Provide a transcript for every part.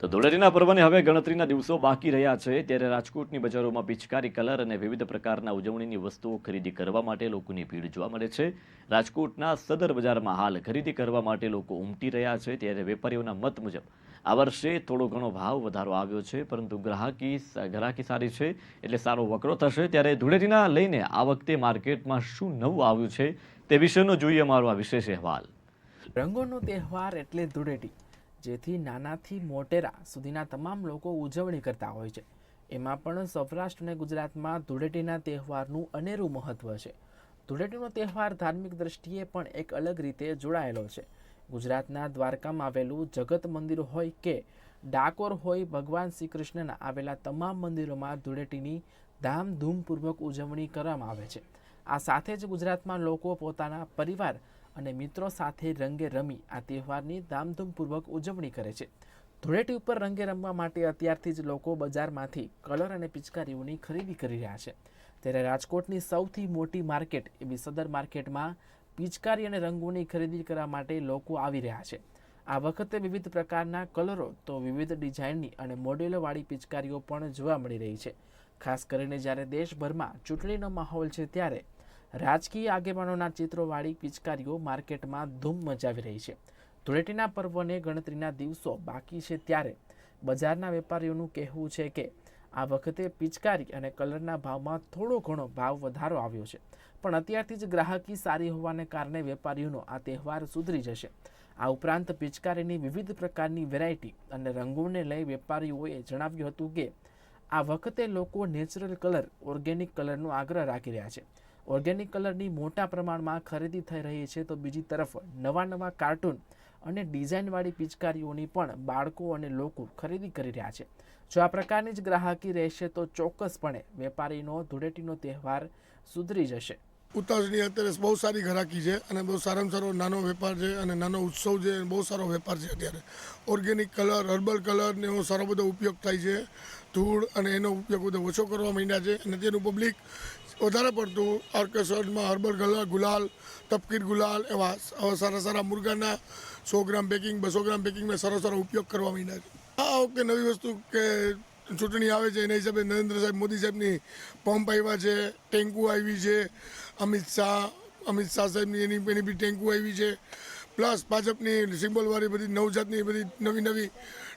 તો ધૂળેટીના પર્વને હવે ગણતરીના દિવસો બાકી રહ્યા છે. ત્યારે રાજકોટની બજારોમાં પિચકારી કલર અને વિવિધ પ્રકારના ઉજવણીની વસ્તુઓ ખરીદી કરવા માટે લોકોની ભીડ જોવા મળે છે. રાજકોટના સદર બજારમાં હાલ ખરીદી કરવા માટે લોકો ઉમટી રહ્યા છે. ત્યારે વેપારીઓના મત મુજબ આ વર્ષે થોડો ઘણો ભાવ વધારો આવ્યો છે, પરંતુ ગ્રાહકી ગ્રાહકી સારી છે એટલે સારો વકરો થશે. ત્યારે ધૂળેટીના લઈને આ વખતે માર્કેટમાં શું નવું આવ્યું છે તે વિશેનો જોઈએ અમારો આ વિશેષ અહેવાલ. રંગોનો તહેવાર એટલે ધૂળેટી. જેથી નાનાથી મોટેરા સુધીના તમામ લોકો ઉજવણી કરતા હોય છે. એમાં પણ સૌરાષ્ટ્ર અને ગુજરાતમાં ધૂળેટીના તહેવારનું અનેરું મહત્ત્વ છે. ધૂળેટીનો તહેવાર ધાર્મિક દ્રષ્ટિએ પણ એક અલગ રીતે જોડાયેલો છે. ગુજરાતના દ્વારકામાં આવેલું જગત મંદિર હોય કે ડાકોર હોય, ભગવાન શ્રી કૃષ્ણના આવેલા તમામ મંદિરોમાં ધૂળેટીની ધામધૂમપૂર્વક ઉજવણી કરવામાં આવે છે. આ સાથે જ ગુજરાતમાં લોકો પોતાના પરિવાર અને મિત્રો સાથે રંગે રમી આ તહેવારની ધામધૂમપૂર્વક ઉજવણી કરે છે. ધૂળેટી ઉપર રંગે રમવા માટે અત્યારથી જ લોકો બજારમાંથી કલર અને પિચકારીઓની ખરીદી કરી રહ્યા છે. ત્યારે રાજકોટની સૌથી મોટી માર્કેટ એવી સદર માર્કેટમાં પિચકારી અને રંગોની ખરીદી કરવા માટે લોકો આવી રહ્યા છે. આ વખતે વિવિધ પ્રકારના કલરો તો વિવિધ ડિઝાઇનની અને મોડેલોવાળી પિચકારીઓ પણ જોવા મળી રહી છે. ખાસ કરીને જ્યારે દેશભરમાં ચૂંટણીનો માહોલ છે ત્યારે રાજકીય આગેવાનોના ચિત્રોવાળી પિચકારીઓ માર્કેટમાં ધૂમ મચાવી રહી છે. ધૂળેટીના પર્વને ગણતરીના દિવસો બાકી છે ત્યારે બજારના વેપારીઓનું કહેવું છે કે આ વખતે પિચકારી અને કલરના ભાવમાં થોડો ઘણો ભાવ વધારો આવ્યો છે. પણ અત્યારથી જ ગ્રાહકી સારી હોવાને કારણે વેપારીઓનો આ તહેવાર સુધરી જશે. આ ઉપરાંત પિચકારીની વિવિધ પ્રકારની વેરાયટી અને રંગોને લઈ વેપારીઓએ જણાવ્યું હતું કે આ વખતે લોકો નેચરલ કલર, ઓર્ગેનિક કલરનો આગ્રહ રાખી રહ્યા છે. ઓર્ગેનિક કલરની મોટા પ્રમાણમાં ખરીદી થઈ રહી છે, તો બીજી તરફ નવા નવા કાર્ટૂન અને ડિઝાઇનવાળી પિચકારીઓની પણ બાળકો અને લોકો ખરીદી કરી રહ્યા છે. જો આ પ્રકારની જ ગ્રાહકી રહેશે, તો ચોક્કસપણે વેપારીનો ધૂળેટીનો તહેવાર સુધરી જશે. ઉતાસની અત્યારે બહુ સારી ઘરાકી છે અને બહુ સારામાં સારો નાનો વેપાર છે અને નાનો ઉત્સવ છે બહુ સારો વેપાર છે અત્યારે. ઓર્ગેનિક કલર હર્બલ કલરને એવો સારો બધો ઉપયોગ થાય છે. ધૂળ અને એનો ઉપયોગ બધો ઓછો કરવા માંડ્યા છે અને તેનું પબ્લિક વધારે પડતું ઓર્કેસ્ટ્રામાં હર્બલ કલર ગુલાલ, તપકીર ગુલાલ એવા સારા સારા મુરગાના સો ગ્રામ પેકિંગ બસો ગ્રામ પેકિંગમાં સારો સારો ઉપયોગ કરવા માંડ્યા છે. આ વખતે નવી વસ્તુ કે ચૂંટણી આવે છે, એના હિસાબે નરેન્દ્ર સાહેબ, મોદી સાહેબની પંપ આવ્યા છે, ટેન્કુ આવી છે, અમિત શાહ અમિત શાહ સાહેબની એની એની બી ટેન્કુ આવી છે. પ્લસ ભાજપની સિમ્બોલવાળી બધી, નવજાતની બધી નવી નવી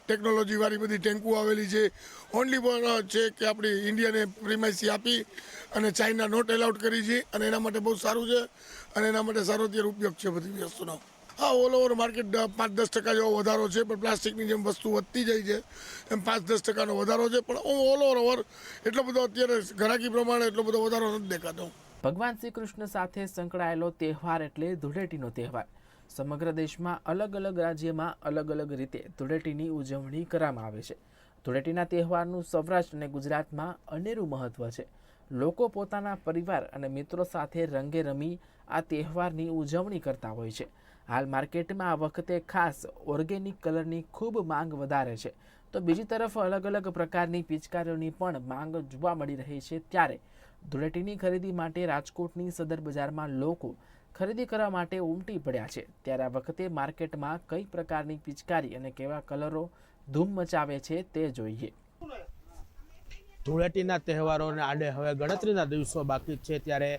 ટેકનોલોજીવાળી બધી ટેન્કુ આવેલી છે. ઓનલી પણ છે કે આપણી ઇન્ડિયાને પ્રિમાઇસી આપી અને ચાઇના નોટ એલાઉટ કરી છે અને એના માટે બહુ સારું છે અને એના માટે સારો અત્યારે ઉપયોગ છે બધી વસ્તુનો. હા ઓલ ઓવર માર્કેટ પાંચ દસ ટકા જેવો વધારો છે, પણ પ્લાસ્ટિકની જેમ વસ્તુ વધતી જાય છે. એમ પાંચ દસ ટકાનો વધારો છે, પણ ઓલ ઓવર ઓવર એટલો બધો અત્યારે ઘરાકી પ્રમાણે એટલો બધો વધારો નથી દેખાતો. ભગવાન શ્રી કૃષ્ણ સાથે સંકળાયેલો તહેવાર એટલે ધૂળેટીનો તહેવાર. સમગ્ર દેશમાં અલગ અલગ રાજ્યમાં અલગ અલગ રીતે ધૂળેટીની ઉજવણી કરવામાં આવે છે. ધૂળેટીના તહેવારનું સૌરાષ્ટ્ર અને ગુજરાતમાં અનેરું મહત્વ છે. લોકો પોતાના પરિવાર અને મિત્રો સાથે રંગે રમી આ તહેવારની ઉજવણી કરતા હોય છે. હાલ માર્કેટમાં આ વખતે ખાસ ઓર્ગેનિક કલરની ખૂબ માંગ વધારે છે. તો બીજી તરફ અલગ અલગ પ્રકારની પિચકારીઓની પણ માંગ જોવા મળી રહી છે ત્યારે ધૂળેટીની ખરીદી માટે રાજકોટની સદર બજારમાં લોકો ખરીદી કરવા માટે ઉમટી પડ્યા છે. ત્યારે આ વખતે માર્કેટમાં કઈ પ્રકારની પિચકારી અને કેવા કલરો ધૂમ મચાવે છે તે જોઈએ. ધૂળેટીના તહેવારોને આડે હવે ગણતરીના દિવસો બાકી છે ત્યારે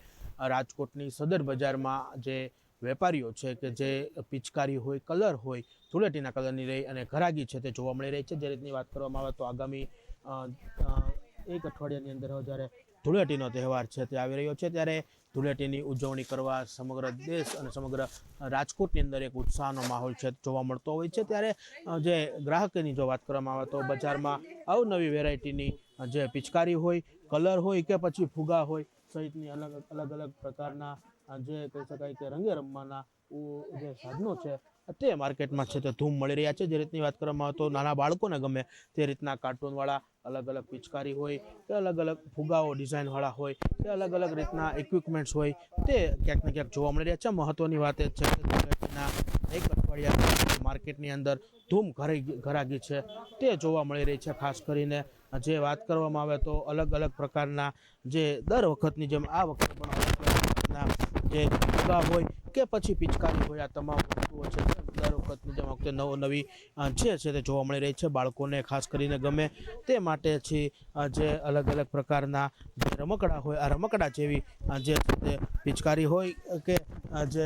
રાજકોટની સદર બજારમાં જે વેપારીઓ છે કે જે પિચકારી હોય, કલર હોય, ધૂળેટીના કલરની રહી અને ઘરાગી છે તે જોવા મળી રહી છે. જે રીતની વાત કરવામાં આવે તો આગામી એક અઠવાડિયાની અંદર જ્યારે ધૂળેટીનો તહેવાર છે તે આવી રહ્યો છે, ત્યારે ધૂળેટીની ઉજવણી કરવા સમગ્ર દેશ અને સમગ્ર રાજકોટની અંદર એક ઉત્સાહનો માહોલ છે જોવા મળતો હોય છે. ત્યારે જે ગ્રાહકની જો વાત કરવામાં આવે તો બજારમાં અવનવી વેરાયટીની જે પિચકારી હોય, કલર હોય કે પછી ફુગા હોય, સહિતની અલગ અલગ અલગ પ્રકારના જે કહી શકાય કે રંગે રમવાના જે સાધનો છે, તે માર્કેટમાં છે, તે ધૂમ મળી રહ્યા છે. જે રીતની વાત કરવામાં આવે તો નાના બાળકોને ગમે તે રીતના કાર્ટૂનવાળા અલગ અલગ પિચકારી હોય, કે અલગ અલગ ફુગાઓ ડિઝાઇનવાળા હોય, કે અલગ અલગ રીતના ઇક્વિપમેન્ટ્સ હોય, તે ક્યાંક ને ક્યાંક જોવા મળી રહ્યા છે. મહત્વની વાત એ છે એક અઠવાડિયા માર્કેટની અંદર ધૂમ ઘરાઈ ઘરાગી છે. તે જોવા મળી રહી છે. ખાસ કરીને જે વાત કરવામાં આવે તો અલગ અલગ પ્રકારના જે દર વખતની જેમ આ વખતે પણ જે ફુગા હોય કે પછી પિચકારી હોય, આ તમામ વસ્તુઓ છે. દર વખતની જેમ વખતે નવો નવી જે છે તે જોવા મળી રહી છે. બાળકોને ખાસ કરીને ગમે તે માટે છે જે અલગ અલગ પ્રકારના જે રમકડા હોય, આ રમકડા જેવી જે તે પિચકારી હોય કે જે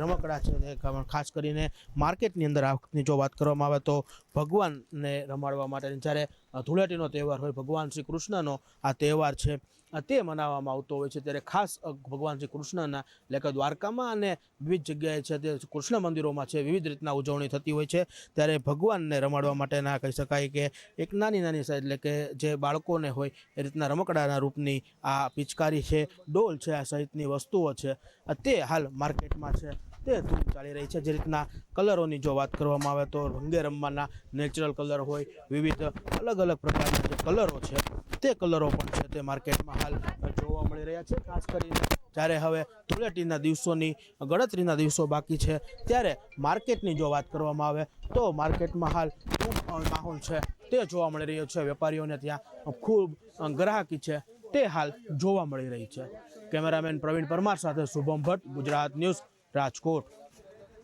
રમકડા છે તે ખાસ કરીને માર્કેટની અંદર આ વખતની જો વાત કરવામાં આવે તો ભગવાનને રમાડવા માટે. જ્યારે ધૂળેટીનો તહેવાર હોય, ભગવાન શ્રી કૃષ્ણનો આ તહેવાર છે તે મનાવવામાં આવતો હોય છે. ત્યારે ખાસ ભગવાન શ્રી કૃષ્ણના એટલે કે દ્વારકામાં અને વિવિધ જગ્યાએ છે તે કૃષ્ણ મંદિરોમાં છે, વિવિધ રીતના ઉજવણી થતી હોય છે. ત્યારે ભગવાનને રમાડવા માટેના કહી શકાય કે એક નાની નાની સાઈડ એટલે કે જે બાળકોને હોય એ રીતના રમકડાના રૂપની આ પિચકારી છે, ડોલ છે, આ સહિતની વસ્તુઓ છે. તે હાલ માર્કેટમાં છે. તે ધૂમ ચાલી રહી છે. જે રીતના કલરોની જો વાત કરવામાં આવે તો રંગે રમવાના નેચરલ કલર હોય, વિવિધ અલગ અલગ પ્રકારના જે કલરો છે, તે કલરો પણ છે તે માર્કેટમાં હાલ જોવા મળી રહ્યા છે. ખાસ કરીને જ્યારે હવે ધૂળેટીના દિવસોની ગણતરીના દિવસો બાકી છે, ત્યારે માર્કેટની જો વાત કરવામાં આવે તો માર્કેટમાં હાલ ખૂબ માહોલ છે તે જોવા મળી રહ્યો છે. વેપારીઓને ત્યાં ખૂબ ગ્રાહકી છે તે હાલ જોવા મળી રહી છે. કેમેરામેન પ્રવીણ પરમાર સાથે શુભમ ભટ્ટ, ગુજરાત ન્યૂઝ રાજકોટ